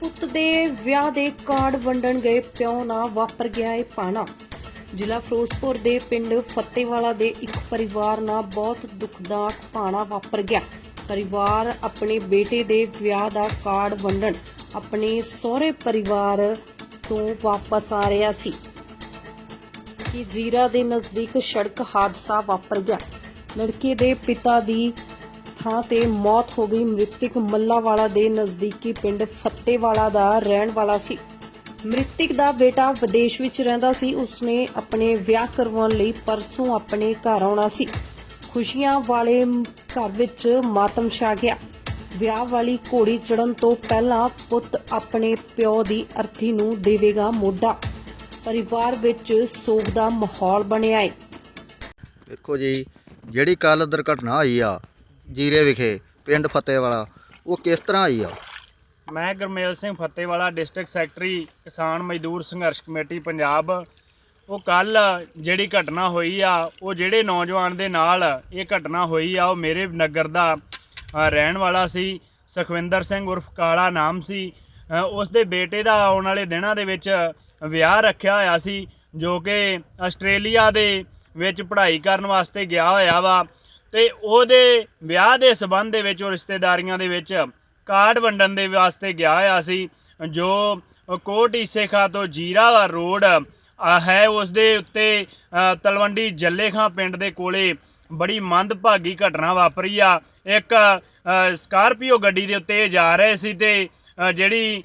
ਪੁੱਤ ਦੇ ਵਿਆਹ ਦੇ ਕਾਰਡ ਵੰਡਣ ਗਏ ਪਿਓ ਨਾਲ ਵਾਪਰ ਗਿਆ ਏ ਪਾਣਾ। ਜ਼ਿਲ੍ਹਾ ਫਿਰੋਜ਼ਪੁਰ ਦੇ ਪਿੰਡ ਫੱਤੇਵਾਲਾ ਦੇ ਇੱਕ ਪਰਿਵਾਰ ਨਾਲ ਬਹੁਤ ਦੁਖਦਾਇਕ ਪਾਣਾ ਵਾਪਰ ਗਿਆ। ਪਰਿਵਾਰ ਆਪਣੇ ਬੇਟੇ ਦੇ ਵਿਆਹ ਦਾ ਕਾਰਡ ਵੰਡਣ ਆਪਣੇ ਸਹੁਰੇ ਪਰਿਵਾਰ ਤੋਂ ਵਾਪਸ ਆ ਰਿਹਾ ਸੀ। ਕਿ ਜ਼ੀਰਾ ਦੇ ਨਜ਼ਦੀਕ ਸੜਕ ਹਾਦਸਾ ਵਾਪਰ ਗਿਆ। ਲੜਕੇ ਦੇ ਪਿਤਾ ਦੀ ਥਾਂ ਤੇ ਮੌਤ ਹੋ ਗਈ। ਮ੍ਰਿਤਕ ਮੱਲਾਵਾਲਾ ਦੇ ਨਜ਼ਦੀਕੀ ਪਿੰਡ ਫੱਤੇਵਾਲਾ ਦਾ ਰਹਿਣ ਵਾਲਾ ਸੀ। ਮ੍ਰਿਤਕ ਦਾ ਬੇਟਾ ਵਿਦੇਸ਼ ਵਿੱਚ ਰਹਿੰਦਾ ਸੀ। ਉਸਨੇ ਆਪਣੇ ਵਿਆਹ ਕਰਵਾਉਣ ਲਈ ਪਰਸੋਂ ਆਪਣੇ ਘਰ ਆਉਣਾ ਸੀ। ਖੁਸ਼ੀਆਂ ਵਾਲੇ ਘਰ ਵਿੱਚ ਮਾਤਮ ਛਾ ਗਿਆ। ਵਿਆਹ ਵਾਲੀ ਘੋੜੀ ਚੜਨ ਤੋਂ ਪਹਿਲਾਂ ਪੁੱਤ ਆਪਣੇ ਪਿਓ ਦੀ ਅਰਥੀ ਨੂੰ ਦੇਵੇਗਾ ਮੋਢਾ। ਪਰਿਵਾਰ ਵਿੱਚ ਸੋਗ ਦਾ ਮਾਹੌਲ ਬਣਿਆ ਹੈ ਵੇਖੋ ਜੀ ਜਿਹੜੀ ਕੱਲ ਦੁਰਘਟਨਾ ਹੋਈ ਆ ਜੀਰੇ ਵਿਖੇ ਪਿੰਡ ਫਤਿਹਵਾਲਾ ਉਹ ਕਿਸ ਤਰ੍ਹਾਂ ਹੋਈ ਆ? ਮੈਂ ਗੁਰਮੇਲ ਸਿੰਘ ਫੱਤੇਵਾਲਾ ਡਿਸਟ੍ਰਿਕਟ ਸੈਕਟਰੀ ਕਿਸਾਨ ਮਜ਼ਦੂਰ ਸੰਘਰਸ਼ ਕਮੇਟੀ ਪੰਜਾਬ। ਉਹ ਕੱਲ ਜਿਹੜੀ ਘਟਨਾ ਹੋਈ ਆ ਉਹ ਜਿਹੜੇ ਨੌਜਵਾਨ ਦੇ ਨਾਲ ਇਹ ਘਟਨਾ ਹੋਈ ਆ ਉਹ ਮੇਰੇ ਨਗਰ ਦਾ ਰਹਿਣ ਵਾਲਾ ਸੀ ਸੁਖਵਿੰਦਰ ਸਿੰਘ ਉਰਫ ਕਾਲਾ ਨਾਮ ਸੀ। ਅ, ਉਸ ਦੇ ਬੇਟੇ ਦਾ ਆਉਣ ਵਾਲੇ ਦਿਨਾਂ ਦੇ ਵਿੱਚ ਵਿਆਹ ਰੱਖਿਆ ਹੋਇਆ ਸੀ ਜੋ ਕਿ ਆਸਟ੍ਰੇਲੀਆ ਦੇ ਵਿੱਚ ਪੜ੍ਹਾਈ ਕਰਨ ਵਾਸਤੇ ਗਿਆ ਹੋਇਆ ਵਾ। ਤੇ ਉਹਦੇ ਵਿਆਹ ਦੇ ਸਬੰਧ ਦੇ ਵਿੱਚ ਉਹ ਰਿਸ਼ਤੇਦਾਰੀਆਂ ਦੇ ਵਿੱਚ ਕਾਰਡ ਵੰਡਣ ਦੇ ਵਾਸਤੇ ਗਿਆ ਹੋਇਆ ਸੀ ਜੋ ਕੋਟ ਈਸੇਖਾ ਤੋਂ ਜੀਰਾ ਰੋਡ ਹੈ ਉਸ ਦੇ ਉੱਤੇ ਅ, ਤਲਵੰਡੀ ਜੱਲੇਖਾਂ ਪਿੰਡ ਦੇ ਕੋਲੇ ਬੜੀ ਮੰਦਭਾਗੀ ਘਟਨਾ ਵਾਪਰੀ ਆ। ਇੱਕ ਸਕਾਰਪੀਓ ਗੱਡੀ ਦੇ ਉੱਤੇ ਇਹ ਜਾ ਰਹੇ ਸੀ ਤੇ ਜਿਹੜੀ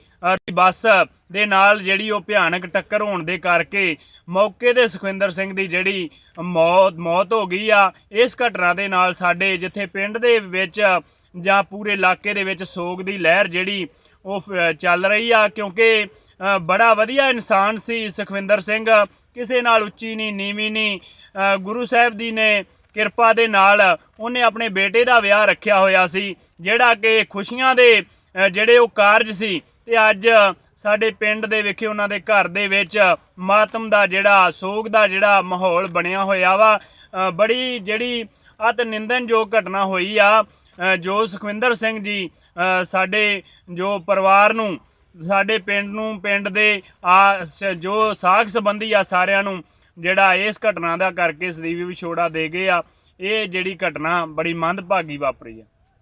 ਬੱਸ ਦੇ ਨਾਲ ਜਿਹੜੀ ਉਹ ਭਿਆਨਕ ਟੱਕਰ ਹੋਣ ਦੇ ਕਰਕੇ ਮੌਕੇ ਤੇ ਸੁਖਵਿੰਦਰ ਸਿੰਘ ਦੀ ਜਿਹੜੀ ਮੌਤ ਮੌਤ ਹੋ ਗਈ ਆ। ਇਸ ਘਟਨਾ ਦੇ ਨਾਲ ਸਾਡੇ ਜਿੱਥੇ ਪਿੰਡ ਦੇ ਵਿੱਚ ਜਾਂ ਪੂਰੇ ਇਲਾਕੇ ਦੇ ਵਿੱਚ ਸੋਗ ਦੀ ਲਹਿਰ ਜਿਹੜੀ ਉਹ ਚੱਲ ਰਹੀ ਆ, ਕਿਉਂਕਿ ਬੜਾ ਵਧੀਆ ਇਨਸਾਨ ਸੀ ਸੁਖਵਿੰਦਰ ਸਿੰਘ। ਕਿਸੇ ਨਾਲ ਉੱਚੀ ਨਹੀਂ ਨੀਵੀਂ ਨਹੀਂ ਗੁਰੂ ਸਾਹਿਬ ਦੀ ਨੇ ਕਿਰਪਾ ਦੇ ਨਾਲ ਉਹਨੇ ਆਪਣੇ ਬੇਟੇ ਦਾ ਵਿਆਹ ਰੱਖਿਆ ਹੋਇਆ ਸੀ, ਜਿਹੜਾ ਕਿ ਖੁਸ਼ੀਆਂ ਦੇ ਜਿਹੜੇ ਉਹ ਕਾਰਜ ਸੀ ਤੇ ਅੱਜ ਸਾਡੇ ਪਿੰਡ ਦੇ ਵਿਖੇ ਉਹਨਾਂ ਦੇ ਘਰ ਦੇ ਵਿੱਚ ਮਾਤਮ ਦਾ ਜਿਹੜਾ, ਸੋਗ ਦਾ ਜਿਹੜਾ ਮਾਹੌਲ ਬਣਿਆ ਹੋਇਆ ਵਾ। ਬੜੀ ਜਿਹੜੀ ਅਤ ਨਿੰਦਨਯੋਗ ਘਟਨਾ ਹੋਈ ਆ। ਜੋ ਸੁਖਵਿੰਦਰ ਸਿੰਘ ਜੀ ਸਾਡੇ ਜੋ ਪਰਿਵਾਰ ਨੂੰ, ਸਾਡੇ ਪਿੰਡ ਨੂੰ, ਪਿੰਡ ਦੇ ਆ, ਸ- ਜੋ ਸਾਖ ਸੰਬੰਧੀ ਆ ਸਾਰਿਆਂ ਨੂੰ ਜਿਹੜਾ ਇਸ ਘਟਨਾ ਦਾ ਕਰਕੇ ਸਦੀਵੀ ਵਿਛੋੜਾ ਦੇ ਗਏ ਆ। ਇਹ ਜਿਹੜੀ ਘਟਨਾ ਬੜੀ ਮੰਦਭਾਗੀ ਵਾਪਰੀ ਆ।